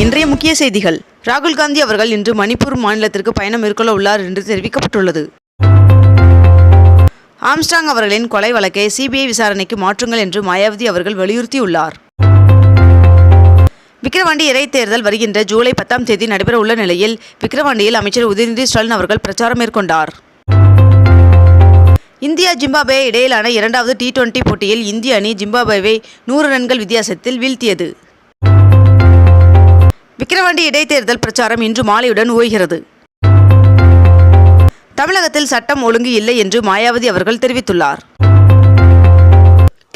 இன்றைய முக்கிய செய்திகள். ராகுல் காந்தி அவர்கள் இன்று மணிப்பூர் மாநிலத்திற்கு பயணம் மேற்கொள்ள உள்ளார் என்று தெரிவிக்கப்பட்டுள்ளது. ஆம்ஸ்டாங் அவர்களின் கொலை வழக்கை சிபிஐ விசாரணைக்கு மாற்றுங்கள் என்று மாயாவதி அவர்கள் வலியுறுத்தியுள்ளார். விக்கிரவாண்டி இடைத்தேர்தல் வருகின்ற ஜூலை பத்தாம் தேதி நடைபெற உள்ள நிலையில் விக்கிரவாண்டியில் அமைச்சர் உதயநிதி ஸ்டாலின் அவர்கள் பிரச்சாரம் மேற்கொண்டார். இந்தியா ஜிம்பாப்வே இடையிலான இரண்டாவது டி டுவெண்டி போட்டியில் இந்திய அணி ஜிம்பாப்வேவை நூறு ரன்கள் வித்தியாசத்தில் வீழ்த்தியது. விக்கிரவாண்டி இடைத்தேர்தல் பிரச்சாரம் இன்று மாலையுடன் ஓய்கிறது. தமிழகத்தில் சட்டம் ஒழுங்கு இல்லை என்று மாயாவதி அவர்கள் தெரிவித்துள்ளார்.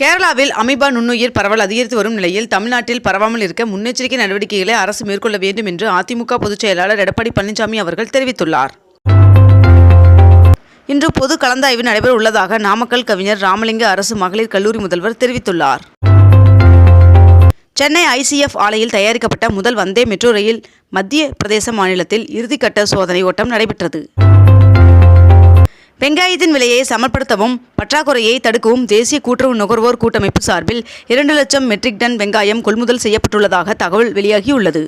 கேரளாவில் அமீபா நுண்ணுயிர் பரவல் அதிகரித்து வரும் நிலையில் தமிழ்நாட்டில் பரவாமல் இருக்க முன்னெச்சரிக்கை நடவடிக்கைகளை அரசு மேற்கொள்ள வேண்டும் என்று அதிமுக பொதுச் செயலாளர் எடப்பாடி பழனிசாமி அவர்கள் தெரிவித்துள்ளார். இன்று பொது கலந்தாய்வு நடைபெற உள்ளதாக நாமக்கல் கவிஞர் ராமலிங்க அரசு மகளிர் கல்லூரி முதல்வர் தெரிவித்துள்ளார். சென்னை ஐசிஎஃப் ஆலையில் தயாரிக்கப்பட்ட முதல் வந்தே மெட்ரோ ரயில் மத்திய பிரதேச மாநிலத்தில் இறுதிக்கட்ட சோதனை ஓட்டம் நடைபெற்றது. வெங்காயத்தின் விலையை சமப்படுத்தவும் பற்றாக்குறையை தடுக்கவும் தேசிய கூட்டுறவு நுகர்வோர் கூட்டமைப்பு சார்பில் இரண்டு லட்சம் மெட்ரிக் டன் வெங்காயம் கொள்முதல் செய்யப்பட்டுள்ளதாக தகவல் வெளியாகியுள்ளது.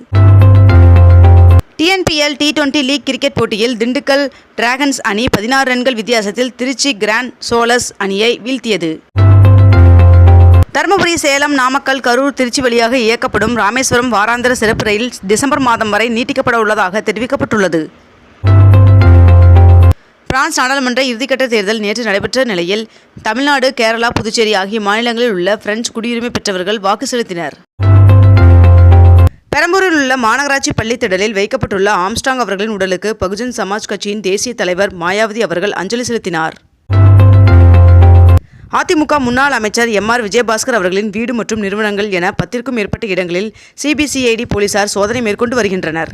TNPL T twenty league cricket போட்டியில் திண்டுக்கல் டிராகன்ஸ் அணி பதினாறு ரன்கள் வித்தியாசத்தில் திருச்சி கிராண்ட் சோலஸ் அணியை வீழ்த்தியது. தருமபுரி சேலம் நாமக்கல் கரூர் திருச்சி வழியாக இயக்கப்படும் ராமேஸ்வரம் வாராந்திர சிறப்பு ரயில் டிசம்பர் மாதம் வரை நீட்டிக்கப்பட உள்ளதாக தெரிவிக்கப்பட்டுள்ளது. பிரான்ஸ் நாடாளுமன்ற இறுதிக்கட்ட தேர்தல் நேற்று நடைபெற்ற நிலையில் தமிழ்நாடு கேரளா புதுச்சேரி ஆகிய மாநிலங்களில் உள்ள பிரெஞ்சு குடியுரிமை பெற்றவர்கள் வாக்கு செலுத்தினர். பெரம்பூரில் உள்ள மாநகராட்சி பள்ளித்திடலில் வைக்கப்பட்டுள்ள ஆம்ஸ்டாங் அவர்களின் உடலுக்கு பகுஜன் சமாஜ் கட்சியின் தேசிய தலைவர் மாயாவதி அவர்கள் அஞ்சலி செலுத்தினார். அதிமுக முன்னாள் அமைச்சர் எம் ஆர் விஜயபாஸ்கர் அவர்களின் வீடு மற்றும் நிறுவனங்கள் என பத்திற்கும் மேற்பட்ட இடங்களில் சிபிசிஐடி போலீசார் சோதனை மேற்கொண்டு வருகின்றனர்.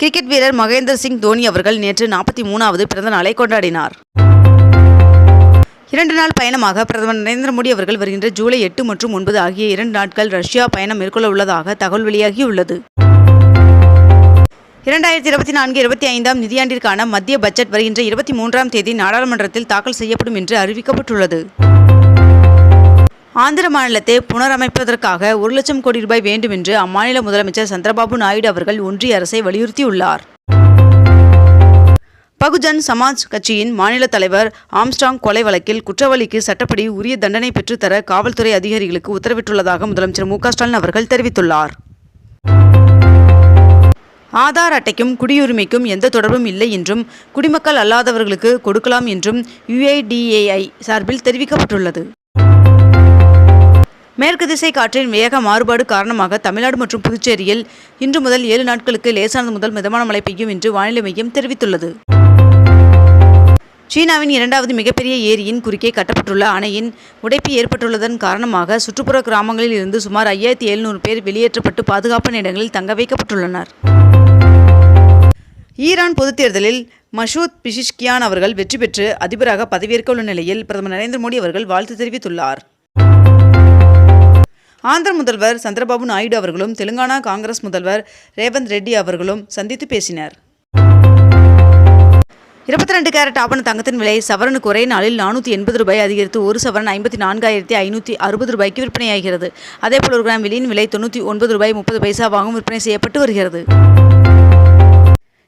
கிரிக்கெட் வீரர் மகேந்திர சிங் தோனி அவர்கள் நேற்று நாற்பத்தி மூணாவது பிறந்த நாளை கொண்டாடினார். இரண்டு நாள் பயணமாக பிரதமர் நரேந்திர மோடி அவர்கள் வருகின்ற ஜூலை எட்டு மற்றும் ஒன்பது ஆகிய இரண்டு நாட்கள் ரஷ்யா பயணம் மேற்கொள்ள உள்ளதாக தகவல் வெளியாகியுள்ளது. இரண்டாயிரத்தி இருபத்தி நான்கு இருபத்தி ஐந்தாம் நிதியாண்டிற்கான மத்திய பட்ஜெட் வருகின்ற இருபத்தி மூன்றாம் தேதி நாடாளுமன்றத்தில் தாக்கல் செய்யப்படும் என்று அறிவிக்கப்பட்டுள்ளது. ஆந்திர மாநிலத்தை புனரமைப்பதற்காக ஒரு லட்சம் கோடி ரூபாய் வேண்டும் என்று அம்மாநில முதலமைச்சர் சந்திரபாபு நாயுடு அவர்கள் ஒன்றிய அரசை வலியுறுத்தியுள்ளார். பகுஜன் சமாஜ் கட்சியின் மாநில தலைவர் ஆம்ஸ்டாங் கொலை வழக்கில் குற்றவாளிக்கு சட்டப்படி உரிய தண்டனை பெற்றுத்தர காவல்துறை அதிகாரிகளுக்கு உத்தரவிட்டுள்ளதாக முதலமைச்சர் மு ஸ்டாலின் அவர்கள் தெரிவித்துள்ளார். ஆதார் அட்டைக்கும் குடியுரிமைக்கும் எந்த தொடர்பும் இல்லை என்றும் குடிமக்கள் அல்லாதவர்களுக்கு கொடுக்கலாம் என்றும் யுஐடிஏஐ சார்பில் தெரிவிக்கப்பட்டுள்ளது. மேற்கு திசை காற்றின் வேக மாறுபாடு காரணமாக தமிழ்நாடு மற்றும் புதுச்சேரியில் இன்று முதல் ஏழு நாட்களுக்கு லேசானது முதல் மிதமான மழை பெய்யும் என்று வானிலை மையம் தெரிவித்துள்ளது. சீனாவின் இரண்டாவது மிகப்பெரிய ஏரியின் குறுக்கே கட்டப்பட்டுள்ள அணையின் உடைப்பு ஏற்பட்டுள்ளதன் காரணமாக சுற்றுப்புற கிராமங்களில் இருந்து சுமார் ஐயாயிரத்தி எழுநூறு பேர் வெளியேற்றப்பட்டு பாதுகாப்பான இடங்களில் தங்க வைக்கப்பட்டுள்ளனர். ஈரான் பொதுத் தேர்தலில் மஷூத் பிஷிஷ்கியான் அவர்கள் வெற்றி பெற்று அதிபராக பதவியேற்க உள்ள நிலையில் பிரதமர் நரேந்திர மோடி அவர்கள் வாழ்த்து தெரிவித்துள்ளார். ஆந்திர முதல்வர் சந்திரபாபு நாயுடு அவர்களும் தெலுங்கானா காங்கிரஸ் முதல்வர் ரேவந்த் ரெட்டி அவர்களும் சந்தித்து பேசினர். இருபத்தி ரெண்டு கேரட் ஆபண தங்கத்தின் விலை சவரனுக்கு ஒரே நாளில் நானூற்றி எண்பது ரூபாய் அதிகரித்து ஒரு சவரன் ஐம்பத்தி நான்காயிரத்தி ஐநூற்றி அறுபது ரூபாய்க்கு விற்பனையாகிறது. அதேபோல் ஒரு கிராம் வெளியின் விலை தொண்ணூற்றி ஒன்பது ரூபாய் முப்பது பைசாவாகவும் விற்பனை செய்யப்பட்டு வருகிறது.